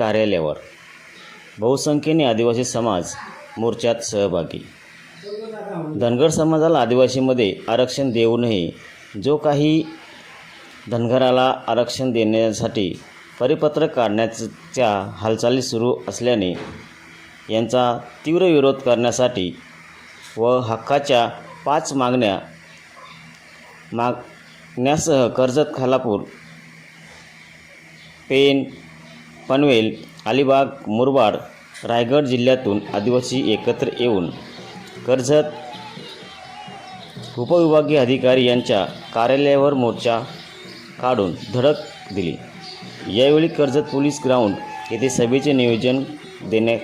कार्यालयावर. बहुसंख्येने आदिवासी समाज मोर्चात सहभागी. धनगर समाजाला आदिवासीमध्ये आरक्षण देऊनही जो काही धनगराला आरक्षण देण्यासाठी परिपत्रक काढण्याच्या हालचाली सुरू असल्याने यांचा तीव्र विरोध करण्यासाठी व हक्काच्या पाच मागण्या मागण्यासह कर्जत खालापूर पेन पनवेल अलिबाग मुरबाड रायगड जिल्ह्यातून आदिवासी एकत्र येऊन कर्जत उपविभागीय अधिकारी यांच्या कार्यालयावर मोर्चा काढून धडक दिली. यावेळी कर्जत पोलीस ग्राउंड येथे सभेचे नियोजन देण्यात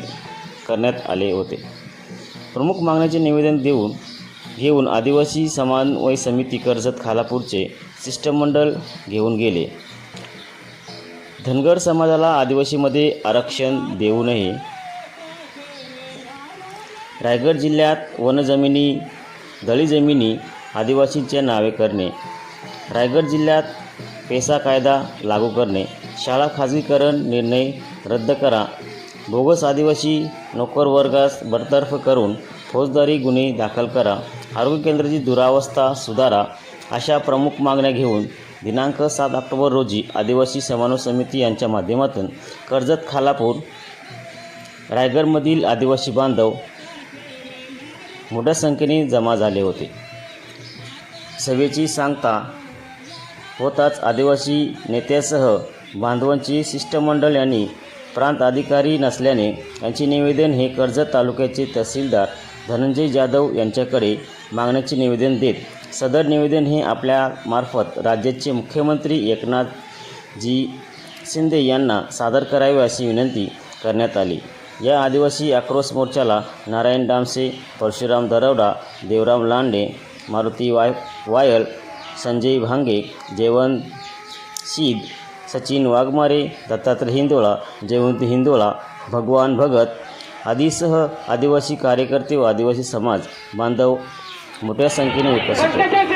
करण्यात आले होते. प्रमुख मागण्याचे निवेदन देऊन घेऊन आदिवासी समन्वय समिती कर्जत खालापूरचे शिष्टमंडळ घेऊन गेले. धनगर समाजाला आदिवासीमध्ये आरक्षण देऊनही रायगड जिल्ह्यात वनजमिनी दळी जमिनी आदिवासींच्या नावे करणे रायगड जिल्ह्यात पेसा कायदा लागू करणे शाळा खाजगीकरण निर्णय रद्द करा बोगस आदिवासी नोकरवर्गास बडतर्फ करून फौजदारी गुन्हे दाखल करा आरोग्य केंद्राची दुरावस्था सुधारा अशा प्रमुख मागण्या घेऊन दिनांक सात ऑक्टोबर रोजी आदिवासी समन्वय समिती यांच्या माध्यमातून कर्जत खालापूर रायगडमधील आदिवासी बांधव मोठ्या संख्येने जमा झाले होते. सभेची सांगता होताच आदिवासी नेत्यासह बांधवांची शिष्टमंडळ यांनी प्रांत अधिकारी नसल्याने यांचे निवेदन हे कर्जत तालुक्याचे तहसीलदार धनंजय जाधव यांच्याकडे मागण्याचे निवेदन देत सदर निवेदन हे आपल्यामार्फत राज्याचे मुख्यमंत्री एकनाथजी शिंदे यांना सादर करावे अशी विनंती करण्यात आली. या आदिवासी आक्रोश मोर्चाला नारायण डामसे परशुराम दरवडा देवराम लांडे मारुती वाय वायल संजय भांगे जयवंत शीद सचिन वाघमारे दत्तात्रय हिंदोळा जयवंत हिंदोळा भगवान भगत आदीसह आदिवासी कार्यकर्ते व आदिवासी समाज बांधव मोठ्या संख्येने उपस्थित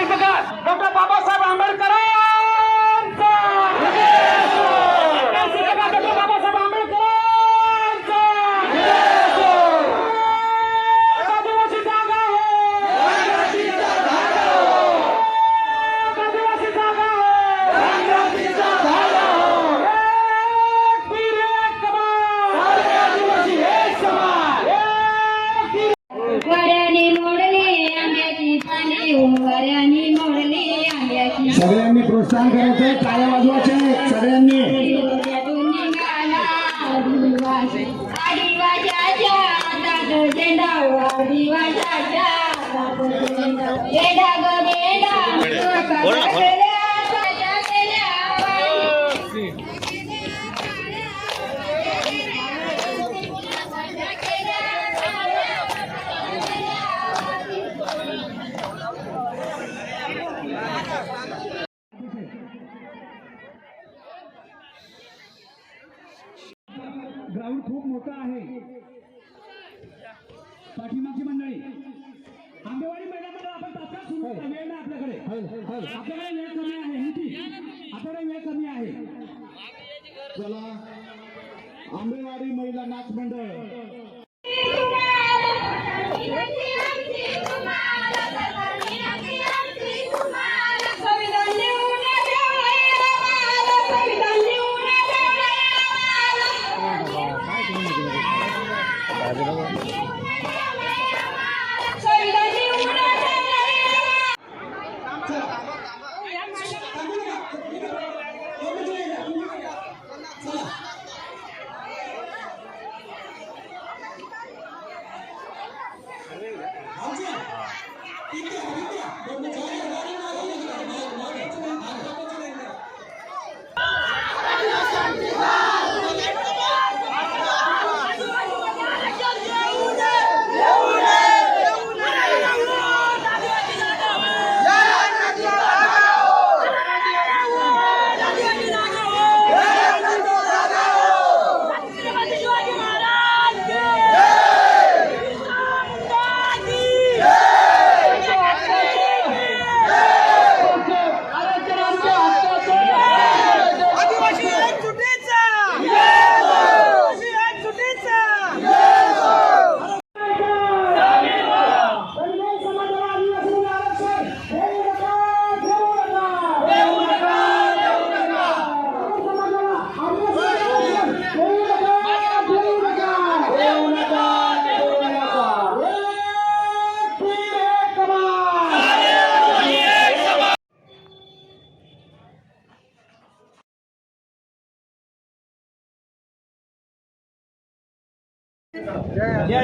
सगळ्यांनी प्रोत्साहन करायचंय. टाळ्या वाजवायचे सगळ्यांनी डोक्यातून निघाला आदिवासी आदिवासाच्या हातात झेंडा आदिवासाच्या हातात झेंडा झेंडा ग झेंडा स्वतःच्या केल्या बाई. ग्राउंड खूप मोठं आहे. पाठीमागची मंडळी आंबेवाडी मैदानामध्ये आपण तात्काळ सुरू करा. वेळ नाही आपल्याकडे. आपल्याकडे वेळ कमी आहे हिंदी आपल्याकडे वेळ कमी आहे. चला आंबेवाडी महिला नाच मंडळ.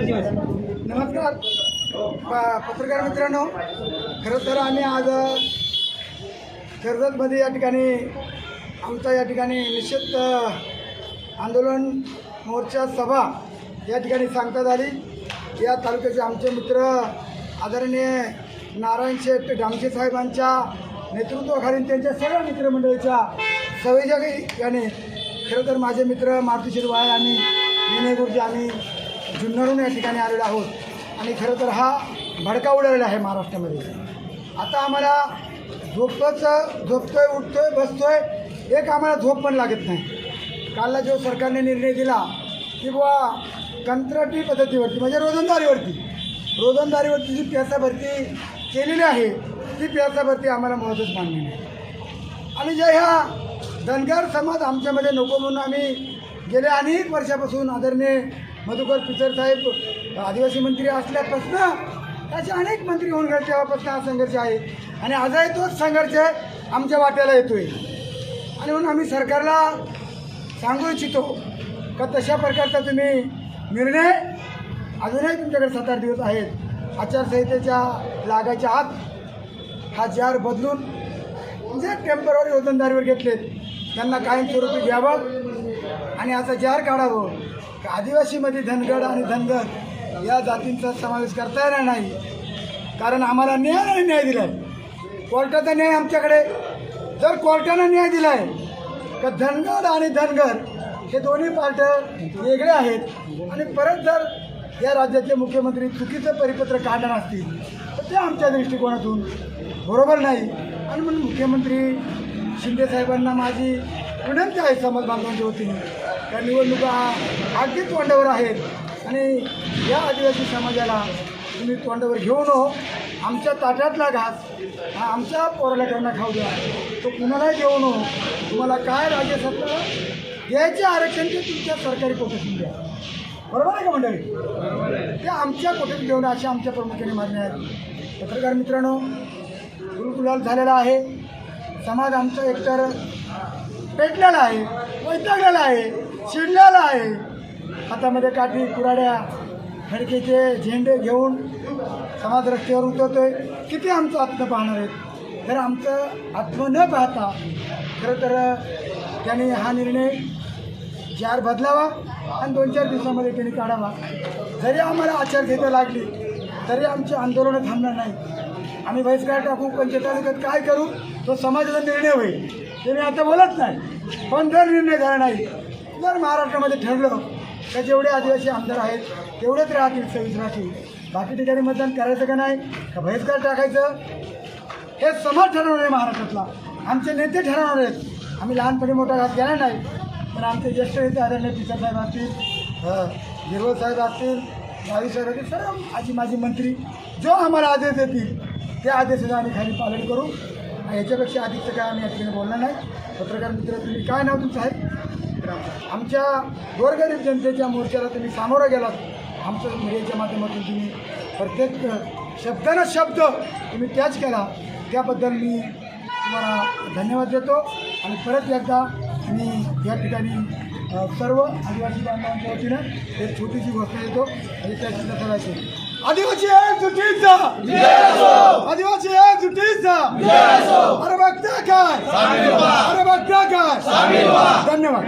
नमस्कार. प- पत्रकार मित्रांनो खरं तर आम्ही आज कर्जतमध्ये या ठिकाणी आमचा या ठिकाणी निश्चित आंदोलन मोर्चा सभा या ठिकाणी सांगतात आली या तालुक्याचे आमचे मित्र आदरणीय नारायण शेठ डामशे साहेबांच्या नेतृत्वाखाली त्यांच्या सर्व मित्रमंडळीच्या सवयीच्या याने खरं तर माझे मित्र मारुती शिरवाय आणि विनय गुरुजी आम्ही जुन्नरून या ठिकाणी आलेलो आहोत. आणि खरं तर हा भडका उडालेला आहे महाराष्ट्रामध्ये. आता आम्हाला झोपतोच झोपतोय उठतोय बसतोय एक आम्हाला झोप पण लागत नाही. कालला जो सरकारने निर्णय दिला की बुवा कंत्राटी पद्धतीवरती म्हणजे रोजंदारीवरती रोजंदारीवरती जी प्यासा भरती केलेली आहे ती प्यासा भरती आम्हाला महत्त्वच मान्य नाही. आणि ज्या ह्या धनगर समाज आमच्यामध्ये नको म्हणून आम्ही गेल्या अनेक वर्षापासून आदरणीय मधुकर पिचर साहेब आदिवासी मंत्री असल्यापासून असे अनेक मंत्री होऊन गेले तेव्हापासून हा संघर्ष आहे. आणि आजही तोच संघर्ष आमच्या वाट्याला येतोय. आणि म्हणून आम्ही सरकारला सांगू इच्छितो का तशा प्रकारचा तुम्ही निर्णय अजूनही तुमच्याकडे सात आठ दिवस आहेत. आचारसंहितेच्या लागायच्या आत हा जार बदलून जे टेंपररी रोजंदारीवर घेतलेत त्यांना कायमस्वरूपी घ्यावं आणि असा जार काढावं. आदिवासीमध्ये धनगड आणि धनगर या जातींचा समावेश करता येणार नाही. कारण आम्हाला न्याय आणि न्याय दिला आहे कोर्टाचा न्याय आमच्याकडे. जर कोर्टानं न्याय दिला आहे तर धनगड आणि धनगर हे दोन्ही पार्ट्या वेगळे आहेत. आणि परत जर या राज्याचे मुख्यमंत्री चुकीचं परिपत्र काढणार असतील तर ते आमच्या दृष्टिकोनातून बरोबर नाही. आणि म्हणून मुख्यमंत्री शिंदेसाहेबांना माझी विनंती आहे समाज बांधवांच्या वतीने. त्या निवडणुका अगदी तोंडावर आहेत. आणि या आदिवासी समाजाला तुम्ही तोंडावर घेऊ नको हो. आमच्या ताटातला घास हा आमच्या पोराला खाऊ द्या. तो कुणालाही घेऊ नको तुम्हाला काय राज्यसत्ता द्यायचे आरक्षण ते तुमच्या सरकारी कोट्यातून द्या. बरोबर आहे का मंडळी? ते आमच्या कोट्यात घेऊन अशा आमच्या प्रमुखाने मान्य आहेत पत्रकार मित्रांनो गुलगुलाल झालेला आहे. समाज आमचा एकतर पेटलेला आहे वैतागलेला आहे चिडलेला आहे. हातामध्ये काठी कुराड्या फडकेचे झेंडे घेऊन समाज रस्त्यावर उतरतोय. किती आमचं आत्म पाहणार आहेत? तर आमचं आत्म न पाहता खरं तर त्यांनी हा निर्णय जार बदलावा आणि दोन चार दिवसामध्ये त्यांनी काढावा. जरी आम्हाला आचारसंहिता लागली तरी आमची आंदोलनं थांबणार नाही आम्ही बहिष्कार टाकू पंचायत काय करू तो समाजाचा निर्णय होईल. तुम्ही आता बोलत नाही. पण जर निर्णय झाला नाही जर महाराष्ट्रामध्ये ठरलं तर जेवढे आदिवासी आमदार आहेत तेवढेच राहतील सव्वीस राहतील. बाकी ठिकाणी मतदान करायचं का नाही का बहिष्कार टाकायचं हे समाज ठरवणार आहे महाराष्ट्रातला. आमचे नेते ठरवणार आहेत. आम्ही लहानपणी मोठा घात गेला नाही पण आमचे ज्येष्ठ नेते आदरणीय पिचर साहेब असतील अ, गिरवळ साहेब असतील गावी साहेब असतील सर्व आजी माजी मंत्री जो आम्हाला आदेश देतील त्या आदेशाचं आम्ही खाली पालन करू. याच्यापेक्षा अधिकचं काय आम्ही या ठिकाणी बोलणार नाही. पत्रकार मित्र तुम्ही काय नाव तुमचं आहे? आमच्या गोरगरीब जनतेच्या मोर्चाला तुम्ही सामोरं गेलात. आमचं मीडियाच्या माध्यमातून तुम्ही प्रत्येक शब्दानं शब्द तुम्ही त्याच केला. त्याबद्दल मी तुम्हाला धन्यवाद देतो. आणि परत एकदा मी या ठिकाणी सर्व आदिवासी बांधवांच्या वतीनं एक छोटीशी घोषणा देतो. आणि त्याची करायची आदिवासी आहे जुटीचा. आदिवासी आहे जुटीचा. अरे बघता काय अरे बघता काय धन्यवाद.